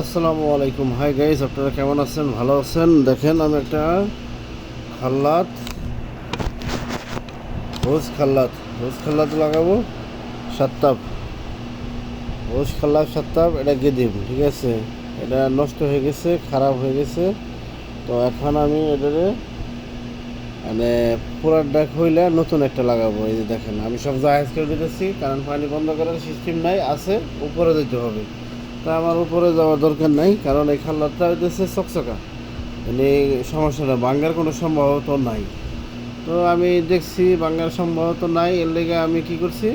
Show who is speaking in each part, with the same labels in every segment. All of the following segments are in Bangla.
Speaker 1: আসসালামু আলাইকুম। হাই গাইস আপনারা কেমন আছেন? ভালো আছেন? দেখেন, আমি একটা খাল্লাত হোস খাল্লাত হোস খাল্লাত লাগাবো সাত্তাপ হোস খাল্লাত সাত্তাপ এটা গেদিম, ঠিক আছে? এটা নষ্ট হয়ে গেছে, খারাপ হয়ে গেছে। তো এখন আমি এটারে মানে পুরানটা হইলে নতুন একটা লাগাবো। এই যে দেখেন, আমি সব জাহাজ করে দিতেছি কারণ পানি বন্ধ করার সিস্টেম নাই, আছে, উপরে দিতে হবে। তা আমার উপরে যাওয়ার দরকার নাই, কারণ এই খাল্লাটা হইতেছে চকচকা। মানে সমস্যা না ভাঙ্গার কোনো সম্ভবত নাই। তো আমি দেখছি ভাঙ্গার সম্ভবত নাই, এর লেগে আমি কি করছি?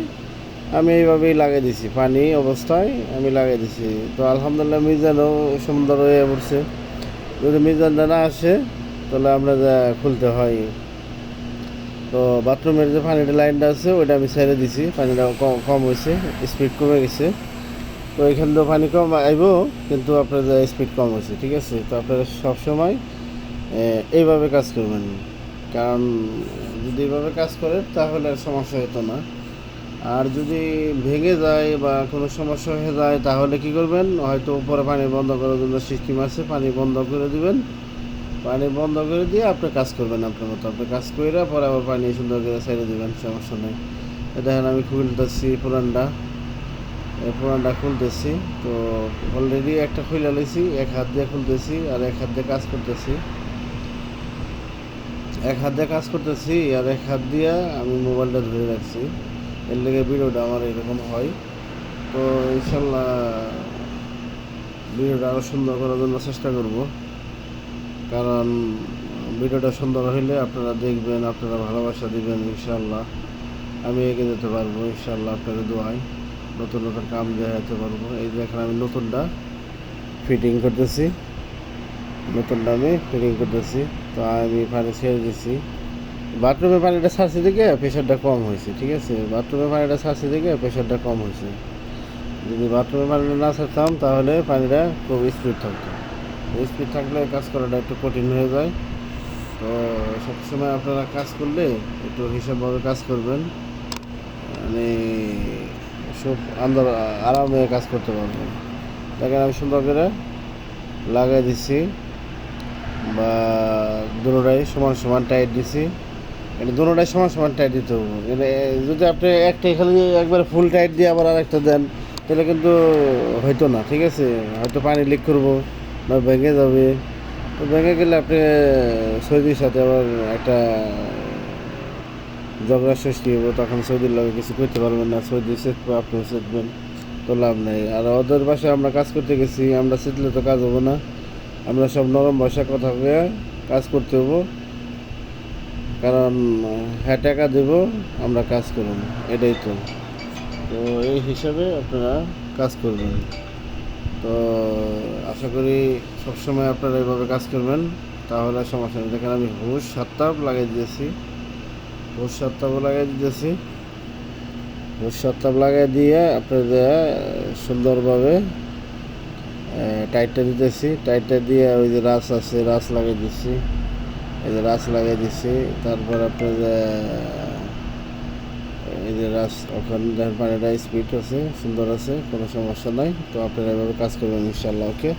Speaker 1: আমি এইভাবেই লাগিয়ে দিছি, পানি অবস্থায় আমি লাগিয়ে দিছি। তো আলহামদুলিল্লাহ মিজানও সুন্দর হয়ে পড়ছে। যদি মিজানটা না আসে, তাহলে আমরা যা খুলতে হয়। তো বাথরুমের যে পানির লাইনটা আছে, ওইটা আমি ছেড়ে দিছি। পানিটা কম কম হয়েছে, স্পিড কমে গেছে। তো এখান থেকে পানি কম আইব, কিন্তু আপনার স্পিড কম হয়েছে, ঠিক আছে? তো আপনারা সবসময় এইভাবে কাজ করবেন। কারণ, যদি এইভাবে কাজ করেন, তাহলে আর সমস্যা হতো না। আর যদি ভেঙে যায় বা কোনো সমস্যা হয়ে যায়, তাহলে কি করবেন? হয়তো উপরে পানি বন্ধ করার জন্য সিস্টেম আছে, পানি বন্ধ করে দিবেন। পানি বন্ধ করে দিয়ে আপনি কাজ করবেন আপনার মতো। আপনি কাজ করে পরে আবার পানি সুন্দর করে ছেড়ে দেবেন, সমস্যা নেই। এ দেখেন আমি খুলতেছি পুরানটা। পুরানটা খুলতেছি, তো অলরেডি একটা খুলে লইছি, এক হাত দিয়ে খুলতেছি আর এক হাত দিয়ে কাজ করতেছি। এক হাত দিয়ে কাজ করতেছি আর এক হাত দিয়ে আমি মোবাইলটা ধরে রাখছি। এর লেগে ভিডিওটা আমার এরকম হয়। তো ইনশাল্লাহ ভিডিওটা আরও সুন্দর করার জন্য চেষ্টা করব। কারণ ভিডিওটা সুন্দর হইলে আপনারা দেখবেন, আপনারা ভালোবাসা দিবেন ইনশাল্লাহ। আমি এগিয়ে যেতে পারব ইনশাল্লাহ আপনাদের দোয়ায়। নতুন নতুন কাম দেখাতে পারব এই যে এখন আমি নতুনটা ফিটিং করতেছি। নতুনটা আমি ফিটিং করতেছি। তো আমি পানি ছেড়ে দিচ্ছি বাথরুমে পানিটা ছাড়ছি দিকে প্রেশারটা কম হয়েছে, ঠিক আছে? বাথরুমে পানিটা ছাড়ছি দিকে প্রেশারটা কম হয়েছে। যদি বাথরুমে পানিটা না ছাড়তাম তাহলে পানিটা খুব স্পিড থাকতো। স্পিড থাকলে কাজ করাটা একটু কঠিন হয়ে যায়। তো সবসময় আপনারা কাজ করলে একটু হিসাবভাবে কাজ করবেন। মানে সব আন্দোল, আরামে কাজ করতে পারবেন দেখেন আমি সুন্দর করে লাগাই দিচ্ছি বা দুটোটাই সমান সমান টাইট দিছি। এটা দুটোটাই সমান সমান টাইট দিতে হবে। যদি আপনি একটাই খালি একবার ফুল টাইট দিয়ে আবার আরেকটা দেন, তাহলে কিন্তু হয়তো না, ঠিক আছে? হয়তো পানি লিক করব, বা ভেঙে যাবে। তো ভেঙে গেলে আপনি সৌদির সাথে আবার একটা ঝগড়া সৃষ্টি হব তখন সৌদির লাগে কিছু করতে পারবেন না, সৌদি সেচবে আপনিও সেচবেন তো লাভ নেই। আর ওদের বাসায় আমরা কাজ করতে গেছি, আমরা সেচলে তো কাজ হব না। আমরা সব নরম ভাষায় কথা বলে কাজ করতে হব। কারণ হ্যাঁ টাকা দেব, আমরা কাজ করব এটাই তো। তো এই হিসাবে আপনারা কাজ করবেন। তো আশা করি সবসময় আপনারা এইভাবে কাজ করবেন। তাহলে সমস্যা নেই। দেখেন আমি হুশ সাতটাও লাগিয়ে দিয়েছি। সাতটাও লাগিয়ে দিতেছি। হুশ সাতটাপ লাগিয়ে দিয়ে আপনাদের সুন্দরভাবে টাইটটা দিতেছি। টাইটটা দিয়ে ওই যে রাস আছে, রাস লাগিয়ে দিচ্ছি এই যে রাস লাগিয়ে দিচ্ছি তারপর আপনার এই যে রাস, ওখানে পানিটা স্পিড আছে, সুন্দর আছে, কোনো সমস্যা নাই। তো আপনারা এভাবে কাজ করবেন ইনশাল্লাহ ওকে?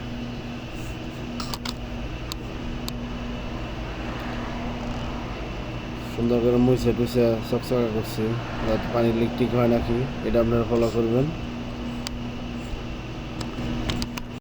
Speaker 1: সুন্দর করে মুছে টুছে চকচকা করছি। পানির পানি লিক ঠিক হয় নাকি, এটা আপনারা ফলো করবেন।